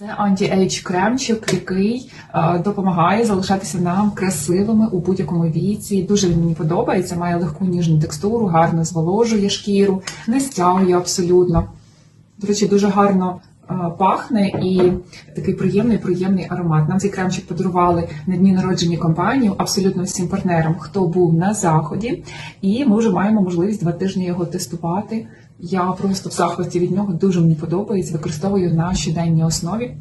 Це анті-ейдж кремчик, який е, допомагає залишатися нам красивими у будь-якому віці. Дуже він мені подобається. Має легку ніжну текстуру, гарно зволожує шкіру, не стягує абсолютно. До речі, дуже гарно пахне і такий приємний, приємний аромат. Нам цей кремчик подарували на дні народження компанії абсолютно всім партнерам, хто був на заході, і ми вже маємо можливість два тижні його тестувати. Я просто в захваті від нього дуже мені подобається. Використовую на щоденній основі.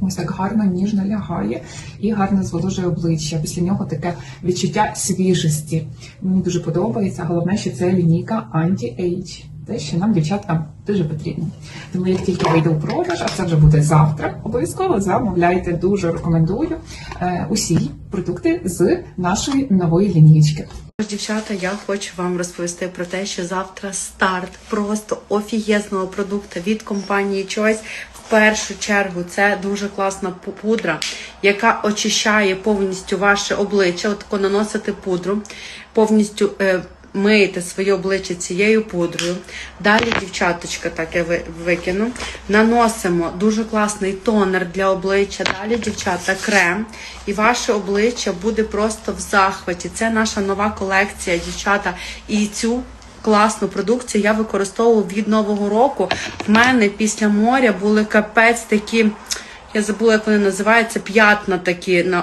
Ось так гарно, ніжно лягає і гарно зволожує обличчя. Після нього таке відчуття свіжості. Мені дуже подобається. Головне, що це лінійка Anti-Age. Те, що нам, дівчаткам, дуже потрібно. Тому як тільки вийде у продаж, а це вже буде завтра, обов'язково замовляйте. Дуже рекомендую е, усі продукти з нашої нової лінійки. Дівчата, я хочу вам розповісти про те, що завтра старт просто офігезного продукту від компанії Choice. В першу чергу це дуже класна пудра, яка очищає повністю ваше обличчя. От тако наносите пудру, повністю е, миєте своє обличчя цією пудрою. Далі, дівчаточка, так я ви- викину. Наносимо дуже класний тонер для обличчя. Далі, дівчата, крем. І ваше обличчя буде просто в захваті. Це наша нова колекція, дівчата. І цю класну продукцію я використовувала від нового року. В мене після моря були капець такі. Я забула, як вони називаються, п'ятна такі на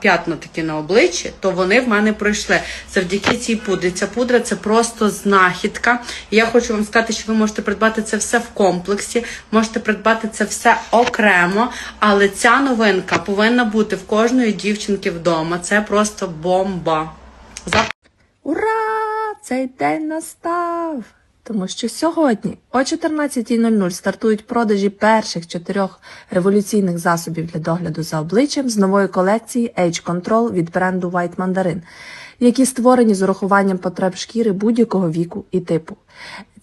п'ятна такі на обличчі, то вони в мене пройшли завдяки цій пудрі. Ця пудра це просто знахідка. І я хочу вам сказати, що ви можете придбати це все в комплексі, можете придбати це все окремо, але ця новинка повинна бути в кожної дівчинки вдома. Це просто бомба. Ура! Цей день настав! Тому що сьогодні о 14.00 стартують продажі перших чотирьох революційних засобів для догляду за обличчям з нової колекції Age Control від бренду White Mandarin, які створені з урахуванням потреб шкіри будь-якого віку і типу.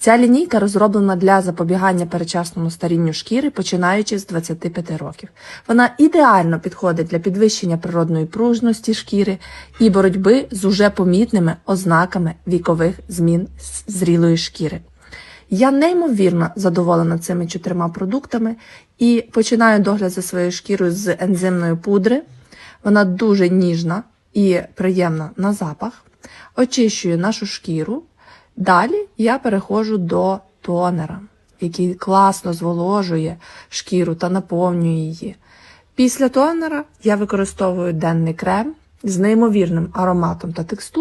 Ця лінійка розроблена для запобігання перечасному старінню шкіри, починаючи з 25 років. Вона ідеально підходить для підвищення природної пружності шкіри і боротьби з уже помітними ознаками вікових змін зрілої шкіри. Я неймовірно задоволена цими чотирма продуктами і починаю догляд за своєю шкірою з ензимної пудри. Вона дуже ніжна і приємна на запах, очищує нашу шкіру. Далі я переходжу до тонера, який класно зволожує шкіру та наповнює її. Після тонера я використовую денний крем з неймовірним ароматом та текстурою.